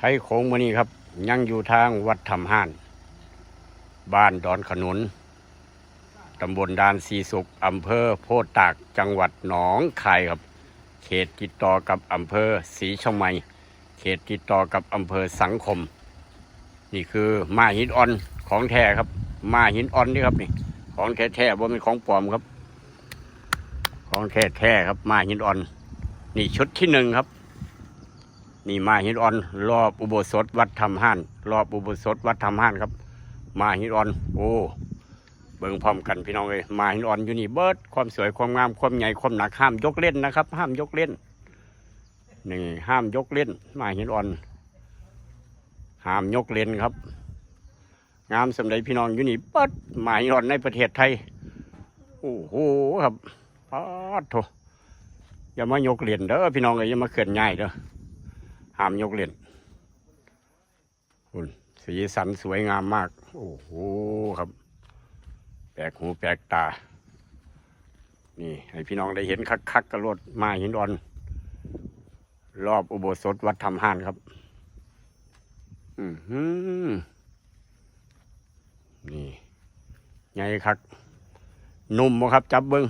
ไทยโค้งมานี่ครับ ยังอยู่ทางวัดธรรมห้าน บ้านดอนขนุน ตำบลดานสีสุขอำเภอโพธิ์ตาก จังหวัดหนองคายครับ เขตติดต่อกับอำเภอศรีชะไมยเขตติดต่อกับอำเภอสังคม นี่คือมาหินอ่อนของแท้ครับมาหินอ่อนนี่ครับนี่ของแท้แท้ๆว่าเป็นของปลอมครับ ของแท้แท้ๆครับมาหินอ่อน นี่ชุดที่หนึ่งครับ นี่มาหินอ่อน รอบอุโบสถวัดธรรมห้านรอบอุโบสถวัดธรรมห้านครับ มาหินอ่อน โอ้เบิ่งพร้อมกันพี่น้องเลยมาหินอ่อนอยู่นี่เบิดความสวยความงามความใหญ่ความหนักห้ามยกเล่นนะครับ ห้ามยกเล่นนี่ห้ามยกเล่น มาหินอ่อน ห้ามยกเล่นครับ งามสำหรับพี่น้องอยู่นี่เบิดมาหินอ่อนในประเทศไทยโอ้โหครับปาดโถอย่ามายกเล่นเด้อพี่น้องเอ้ยอย่ามาเขื่อนง่ายเด้อ หามยกเล่นคุณสีสันสวยงามมาก โอ้โหครับ แปลกหูแปลกตา นี่ ให้พี่น้องได้เห็นคักๆกระโดดมาหินอ่อน รอบอุโบสถวัดธรรมห้านครับ อือหือนี่ไงคักนุ่มบ่ครับ จับเบิ้ง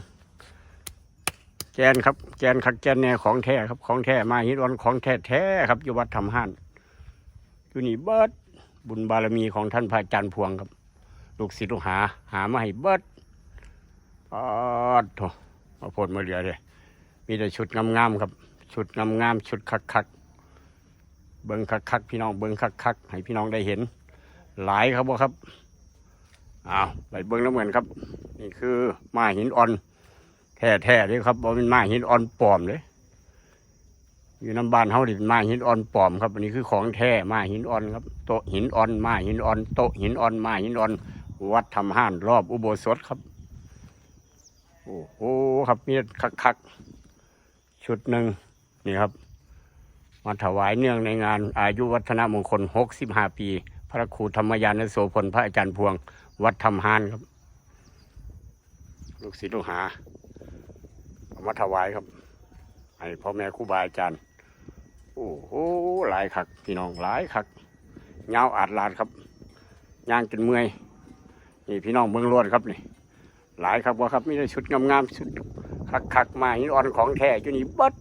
แกนครับแกนคักแกนแน่ของแท้ครับ ของแท้มาหินอ่อนของแท้แท้ครับอยู่วัดธรรมห้านอยู่นี่เบิดบุญบารมีของท่านพระอาจารย์พวงครับ ลูกศิษย์ลูกหา หามาให้เบิดปอดโถมาโพดมาเหลือเลยมีแต่ชุดงามๆครับ ชุดงามๆชุดคักๆเบิ้งคักๆพี่น้องเบิ้งคักๆให้พี่น้องได้เห็น หลายครับบ่ครับอ้าวไปเบิ้งน้ำเหมือนครับ นี่คือมาหินอ่อน แท้ๆเลยครับบ่เป็นม้าหินอ่อนปลอมเลย อยู่น้ำบ้านเฮาดิเป็นม้าหินอ่อนปลอมครับอันนี้คือของแท้ม้าหินอ่อนครับโตหินอ่อนม้าหินอ่อนโตหินอ่อนม้าหินอ่อน วัดทำห้านรอบอุโบสถครับ โอ้โหครับมีคักๆชุดหนึ่งนี่ครับมาถวายเนื่องในงานอายุวัฒนมงคล65ปี พระครูธรรมยานโสพลพระอาจารย์พวง วัดทำห้านครับ ลูกศิษย์ลูกหา เอามาถวายครับให้พ่อแม่ครูบาอาจารย์โอ้โหหลายคักพี่น้องหลายคักเงาอาดลาดครับย่างจนเมื่อยนี่พี่น้องเมืองรวดครับนี่หลายครับว่าครับมีแต่ชุดงามๆชุดคักๆมาหินอ่อนของแท้อยู่นี่เบัด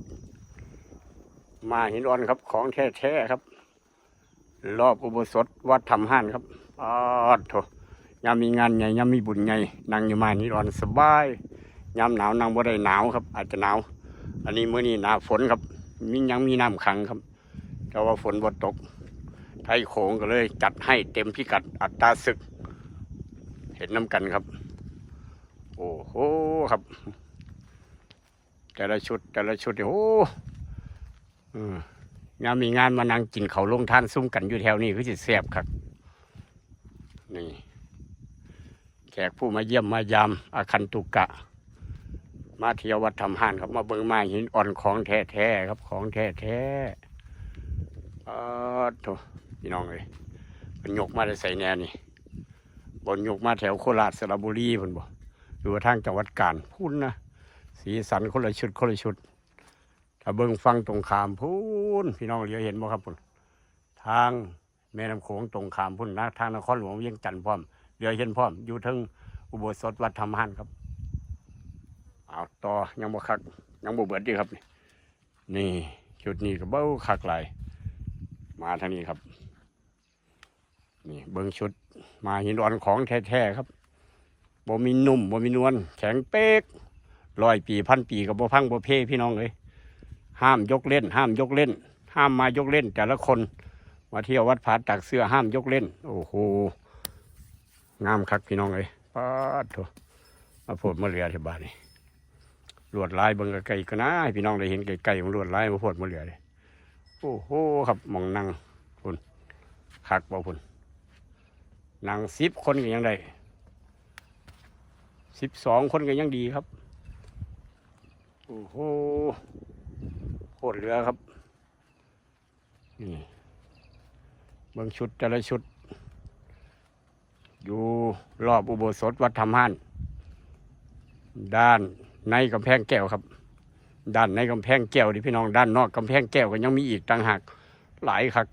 มาหินอ่อนครับ ของแท้ๆครับ รอบอุโบสถวัดธรรมห้านครับอ๋อโถยามมีงานใหญ่ยามมีบุญใหญ่นั่งอยู่มาหินอ่อนสบาย ยามหนาวนั่งบ่ได้หนาวครับ อาจจะหนาว อันนี้มื้อนี้หนาฝนครับมียังมีน้ำขังครับ แต่ว่าฝนบ่ตก ไทยโขงก็เลยจัดให้เต็มพิกัดอัตราศึก เห็นน้ำกันครับ โอ้โหครับ แต่ละชุดแต่ละชุดเนี่ยโอ้อืงานมีงานมานั่งกินเขาลงท่านซุ่มกันอยู่แถวนี้คือสิแซ่บครับนี่แขกผู้มาเยี่ยมมายามอาคันตุกะ มาเที่ยววัดธรรมห้านครับมาเบิ่งไม้หินอ่อนของแท้ๆครับของแท้ๆอ๋อโถพี่น้องเลยมันยกมาได้ใส่แน่นี่บนยกมาแถวโคราชสระบุรีพุ่นบ่หรือว่ทางจังหวัดกาญพุ่นนะสีสันคนละชุดคนละชุดถ้าเบิ่งฟังตรงขามพุ่นพี่น้องเลียวเห็นบ่ครับพุ่นทางแม่น้ำโขงตรงขามพุ่นนะทางนครหลวงเวียงจันทน์พร้อมเลียวเห็นพร้อมอยู่ทึงอุโบสถวัดธรรมหันครับ เอาต่อยังบ่คัก ยังบ่เบิดดีครับ นี่นี่ชุดนี้ก็เบ้าคักหลายมาทางนี้ครับ นี่เบิ่งชุดมาหินอ่อนของแท้ๆครับบ่มีนุ่มบ่มีนวลแข็งเป๊กร้อยปีพันปีกับบ่พังบ่เพ่พี่น้องเลยห้ามยกเล่น ห้ามยกเล่น ห้ามมายกเล่น แต่ละคนมาเที่ยววัดผาตักเสื้อห้ามยกเล่น โอ้โหงามคักพี่น้องเลยป้าดโถมาโพดมาเรือที่บ้านนี่ ลวดลายเบิ่งไกลๆก็นะให้พี่น้องได้เห็นไกลๆของลวดลายมาพดมาเรือเลยโอ้โหครับมองนั่งพุ่นคักบ่พุ่นหนังสิบคนก็ยังได้สิบสองคนก็ยังดีครับโอ้โหโคตรเหลือครับนี่เบิ่งชุดแต่ละชุด อยู่รอบอุโบสถวัดธรรมห้านด้าน ในกำแพงแก้วครับ ด้านในกำแพงแก้วดิพี่น้องด้านนอกกำแพงแก้วก็ยังมีอีกต่างหากหลายครับ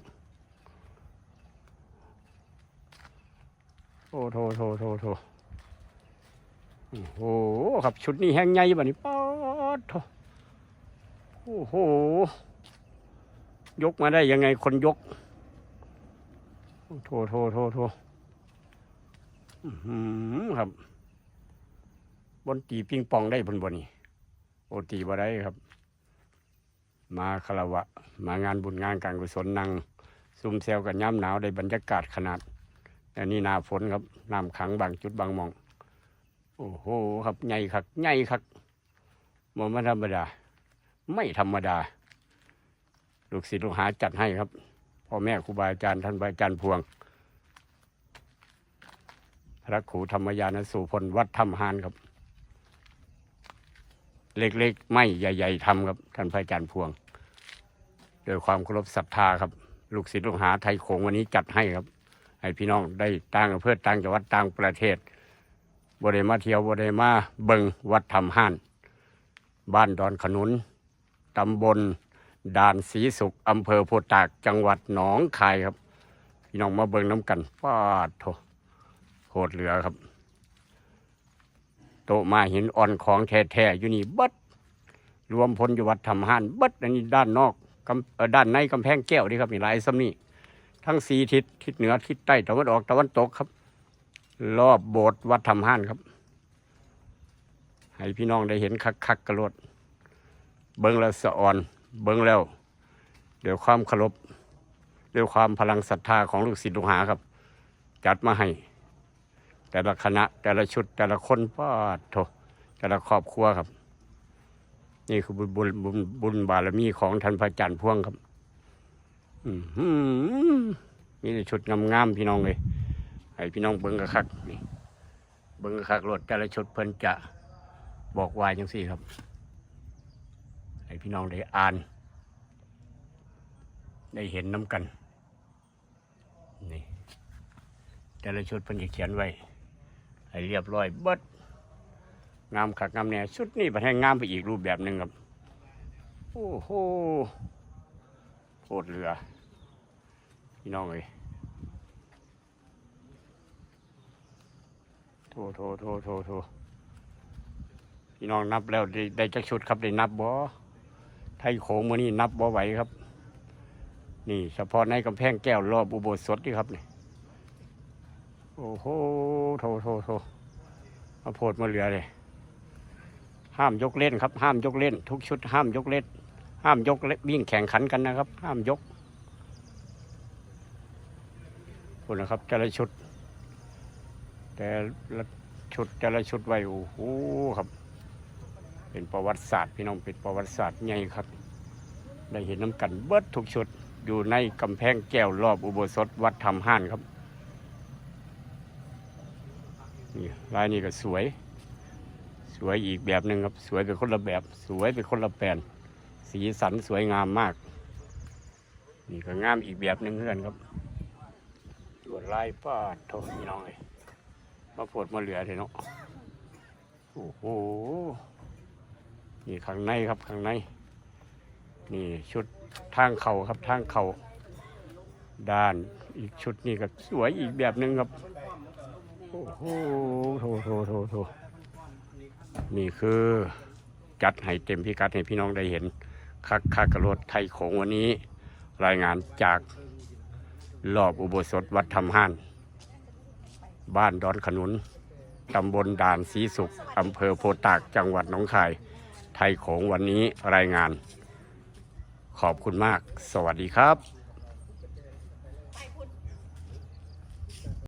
โอ้โถโถโถโถโอ้โหครับชุดนี้แห้งใหญ่แบบนี้ป๊อดโอ้โห ยกมาได้ยังไงคนยก โถโถโถโถอืมครับ บนตีปิงปองได้บนบนนี่โอตีบ่ได้ครับ มาคารวะ มางานบุญงานการกุศลนั่งซุ่มเซลกันย่ำหนาวได้บรรยากาศขนาดแต่นี่หนาฝนครับน้ำขังบางจุดบางมอง โอ้โหครับใหญ่คักใหญ่คักมไม่ธรรมดา ไม่ธรรมดา ลูกศิษย์ลูกหาจัดให้ครับพ่อแม่ครูบาอาจารย์ท่านบาอาจารย์พวง พระครูธรรมยานสูพลวัดธรรมหานครับ เล็กๆ ไม่ใหญ่ ๆทำครับ ท่านพระอาจารย์พวงโดยความเคารพศรัทธาครับ ลูกศิษย์ลูกหาไทยโขงวันนี้จัดให้ครับ ให้พี่น้องได้ต่างอำเภอต่างจังหวัดต่างประเทศบริมาเที่ยวบริมาเบิงวัดธรรมห้าน บ้านดอนขนุนตำบลด่านศรีสุขอำเภอโพตากจังหวัดหนองคายครับ พี่น้องมาเบิงน้ำกันป้าดโถโคตรเหลือครับ โตมาหินอ่อนของแท้ๆอยู่นี่เบัดรวมพลอยู่วัดธรรมหานเบัดอันนี้ด้านนอกกำเอ่อด้านในกำแพงแก้วนี่ครับมีหลายซ้ำนี่ทั้งสีทิศทิศเหนือทิศใต้ตะวันออกตะวันตกครับ รอบโบสถ์วัดธรรมหานครับ ให้พี่น้องได้เห็นคักๆกระโดดเบิ้งแล้วสะอ่อน เบิ้งแล้วเดี๋ยวความเคารพด้วยความพลังศรัทธาของลูกศิษย์ลูกหาครับ จัดมาให้ แต่ละคณะ แต่ละชุด แต่ละคนป้าดโถแต่ละครอบครัวครับ นี่คือบุญบุญบุญบุญบารมีของท่านพระอาจารย์พ่วงครับอือหือมีแต่ชุดงามๆพี่น้องเลยให้พี่น้องเบิ้งกระคักนี่เบิ้งกระคักรถแต่ละชุดเพิ่นจะบอกว่าจังสี่ครับให้พี่น้องได้อ่าน ได้เห็นน้ำกัน นี่ แต่ละชุดเพิ่นจะเขียนไว้ ให้เรียบร้อยเบิดงามคักงามแน่ชุดนี้ประแทงงามไปอีกรูปแบบหนึ่งครับ โอ้โหโคตรเหลือ พี่น้องเลยโทโทโทโทโทพี่น้องนับแล้วได้ได้จักชุดครับได้นับบ่ไทยโขงมือนี่นับบ่ไหวครับ นี่เฉพาะในกำแพงแก้วรอบอุโบสถนี่ครับนี่ โอ้โหโทโทโทมาโพดมาเหลือเลย ห้ามยกเล่นครับ ห้ามยกเล่น ทุกชุดห้ามยกเล่น ห้ามยกเล่นวิ่งแข่งขันกันนะครับ ห้ามยกคุณนะครับ แต่ละชุด แต่ละชุดแต่ละชุดไว้โอ้โหครับ เป็นประวัติศาสตร์พี่น้องเป็นประวัติศาสตร์ใหญ่ครับ ได้เห็นน้ำกันเบิดทุกชุดอยู่ในกำแพงแก้วรอบอุโบสถวัดธรรมห้านครับนี่ ลายนี้ก็สวย สวยอีกแบบหนึ่งครับ สวยเป็นคนละแบบ สวยเป็นคนละแปลนสีสันสวยงามมาก นี่ก็งามอีกแบบหนึ่งเพื่อนครับลวดลายป้าดโทพี่น้องเลยมาโพดมาเหลือเถอะเนาะโอ้โหนี่ข้างในครับข้างใน นี่ชุดทางเขาครับทางเขาด้านอีกชุดนี่ก็สวยอีกแบบหนึ่งครับ โอ้โหโถโถโถโถนี่คือจัดให้เต็มพิกัดให้พี่น้องได้เห็น คักคักกระโดดไทยโขงวันนี้ รายงานจากรอบอุโบสถวัดธรรมห้าน บ้านดอนขนุน ตำบลด่านศรีสุข อำเภอโพตาก จังหวัดหนองคาย ไทยโขงวันนี้รายงาน ขอบคุณมาก สวัสดีครับ